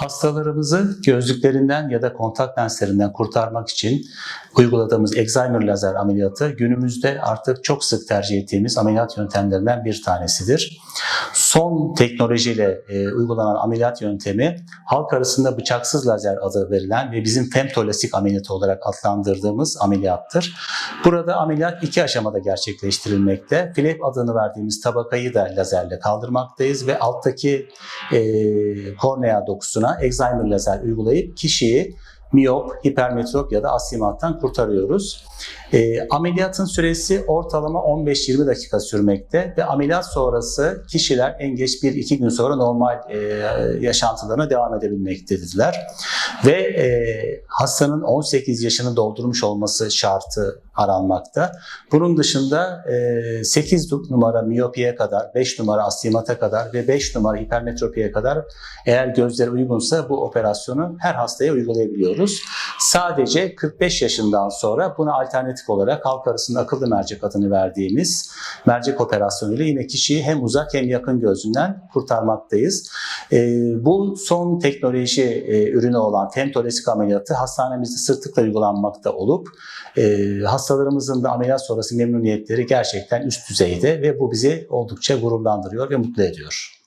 Hastalarımızı gözlüklerinden ya da kontak lenslerinden kurtarmak için uyguladığımız Excimer lazer ameliyatı günümüzde artık çok sık tercih ettiğimiz ameliyat yöntemlerinden bir tanesidir. Son teknolojiyle e, uygulanan ameliyat yöntemi halk arasında bıçaksız lazer adı verilen ve bizim femtolasik ameliyatı olarak adlandırdığımız ameliyattır. Burada ameliyat iki aşamada gerçekleştirilmekte. Flap adını verdiğimiz tabakayı da lazerle kaldırmaktayız ve alttaki e, kornea dokusuna Excimer lazer uygulayıp kişiyi miyop, hipermetrop ya da astigmattan kurtarıyoruz. E, ameliyatın süresi ortalama 15-20 dakika sürmekte ve ameliyat sonrası kişiler en geç 1-2 gün sonra normal e, yaşantılarına devam edebilmektedirler. Ve e, hastanın 18 yaşını doldurmuş olması şartı aranmakta. Bunun dışında e, 8 numara miyopiye kadar, 5 numara astigmata kadar ve 5 numara hipermetropiye kadar eğer gözleri uygunsa bu operasyonu her hastaya uygulayabiliyoruz. Sadece 45 yaşından sonra buna alternatif olarak halk arasında akıllı mercek adını verdiğimiz mercek operasyonuyla yine kişiyi hem uzak hem yakın gözünden kurtarmaktayız. E, bu son teknoloji e, ürünü olan femtolesik ameliyatı hastanemizde sıklıkla uygulanmakta olup e, hastalarımızın da ameliyat sonrası memnuniyetleri gerçekten üst düzeyde ve bu bizi oldukça gururlandırıyor ve mutlu ediyor.